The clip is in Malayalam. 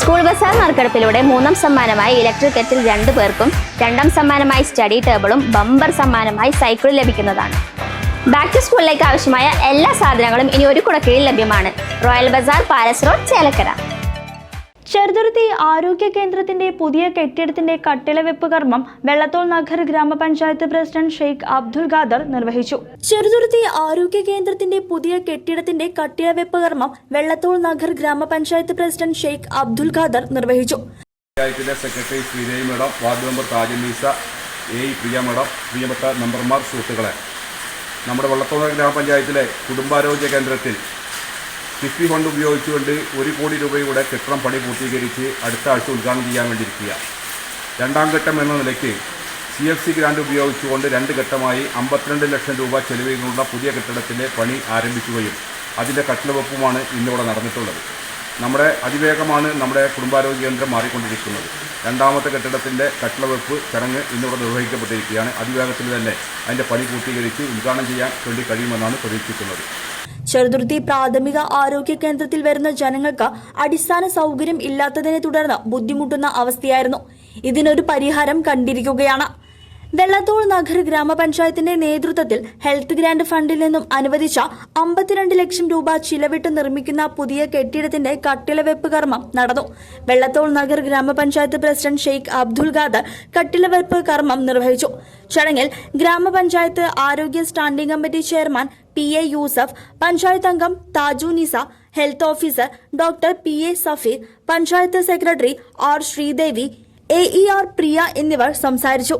സ്കൂൾ ബസാർ നറുക്കെടുപ്പിലൂടെ മൂന്നാം സമ്മാനമായി ഇലക്ട്രിക് കെറ്റിൽ രണ്ടു പേർക്കും രണ്ടാം സമ്മാനമായി സ്റ്റഡി ടേബിളും ബമ്പർ സമ്മാനമായി സൈക്കിളും ലഭിക്കുന്നതാണ്. ബാക്ക് ടു സ്കൂളിലേക്ക് ആവശ്യമായ എല്ലാ സാധനങ്ങളും ഇനി ഒരു കുടക്കീഴിൽ ലഭ്യമാണ്. Royal bazaar palace road Chelakkara. Cheruthuruthy ആരോഗ്യ കേന്ദ്രത്തിന്റെ പുതിയ കെട്ടിടത്തിന്റെ കട്ടിളവെപ്പ് കർമ്മം വെള്ളത്തോൾ നഗർ ഗ്രാമപഞ്ചായത്ത് പ്രസിഡന്റ് ഷെയ്ഖ് അബ്ദുൽ ഖാദർ നിർവഹിച്ചു. ചെറുതുരുത്തി ആരോഗ്യ കേന്ദ്രത്തിന്റെ പുതിയ കെട്ടിടത്തിന്റെ കട്ടിളവെപ്പ് കർമ്മം വെള്ളത്തോൾ നഗർ ഗ്രാമപഞ്ചായത്ത് പ്രസിഡന്റ് ഷെയ്ഖ് അബ്ദുൽ ഖാദർ നിർവഹിച്ചു. പഞ്ചായത്തിലെ secretary Sreedevi madam ward member Thajunneesa A Priya madam പ്രിയപ്പെട്ട മെമ്പർമാർ സുഹൃത്തുക്കളെ. നമ്മുടെ വള്ളത്തോള ഗ്രാമപഞ്ചായത്തിലെ കുടുംബാരോഗ്യ കേന്ദ്രത്തിൽ കിഫ്ബി ഫണ്ട് ഉപയോഗിച്ചുകൊണ്ട് ഒരു കോടി രൂപയുടെ കെട്ടിടം പണി പൂർത്തീകരിച്ച് അടുത്ത ആഴ്ച ഉദ്ഘാടനം ചെയ്യാൻ വേണ്ടിയിരിക്കുക രണ്ടാം ഘട്ടം എന്ന നിലയ്ക്ക് സി എഫ് സി ഗ്രാൻഡ് ഉപയോഗിച്ചുകൊണ്ട് രണ്ട് ഘട്ടമായി അമ്പത്തിരണ്ട് ലക്ഷം രൂപ ചെലവിനുള്ള പുതിയ കെട്ടിടത്തിന്റെ പണി ആരംഭിക്കുകയും അതിന്റെ കട്ടിലവെപ്പുമാണ് ഇന്നിവിടെ നടന്നിട്ടുള്ളത്. നമ്മുടെ അതിവേഗമാണ് നമ്മുടെ കുടുംബാരോഗ്യ കേന്ദ്രം മാറിക്കൊണ്ടിരിക്കുന്നത്. രണ്ടാമത്തെ കെട്ടിടത്തിന്റെ കട്ടിളവെപ്പ് ചടങ്ങ് ഇന്നിവിടെ നിർവഹിക്കപ്പെട്ടിരിക്കുകയാണ്. അതിവേഗത്തിൽ തന്നെ അതിന്റെ പണി പൂർത്തീകരിച്ച് ഉദ്ഘാടനം ചെയ്യാൻ വേണ്ടി കഴിയുമെന്നാണ് പ്രതീക്ഷിക്കുന്നത്. ചെറുതുരുത്തി പ്രാഥമിക ആരോഗ്യ കേന്ദ്രത്തിൽ വരുന്ന ജനങ്ങൾക്ക് അടിസ്ഥാന സൗകര്യം ഇല്ലാത്തതിനെ തുടർന്ന് ബുദ്ധിമുട്ടുന്ന അവസ്ഥയായിരുന്നു. ഇതിനൊരു പരിഹാരം കണ്ടിരിക്കുകയാണ്. വെള്ളത്തോൾ നഗർ ഗ്രാമപഞ്ചായത്തിന്റെ നേതൃത്വത്തിൽ ഹെൽത്ത് ഗ്രാന്റ് ഫണ്ടിൽ നിന്നും അനുവദിച്ച അമ്പത്തിരണ്ട് ലക്ഷം രൂപ ചിലവിട്ട് നിർമ്മിക്കുന്ന പുതിയ കെട്ടിടത്തിന്റെ കട്ടിളവെപ്പ് കർമ്മം നടന്നു. വെള്ളത്തോൾ നഗർ ഗ്രാമപഞ്ചായത്ത് പ്രസിഡന്റ് ഷെയ്ഖ് അബ്ദുൽ ഖാദർ കട്ടിളവെപ്പ് കർമ്മം നിർവഹിച്ചു. ചടങ്ങിൽ ഗ്രാമപഞ്ചായത്ത് ആരോഗ്യ standing committee chairman P A Yusuf panchayat അംഗം Thajunnisa health officer doctor P A Safeer panchayat secretary R Sreedevi A E R Priya എന്നിവർ സംസാരിച്ചു.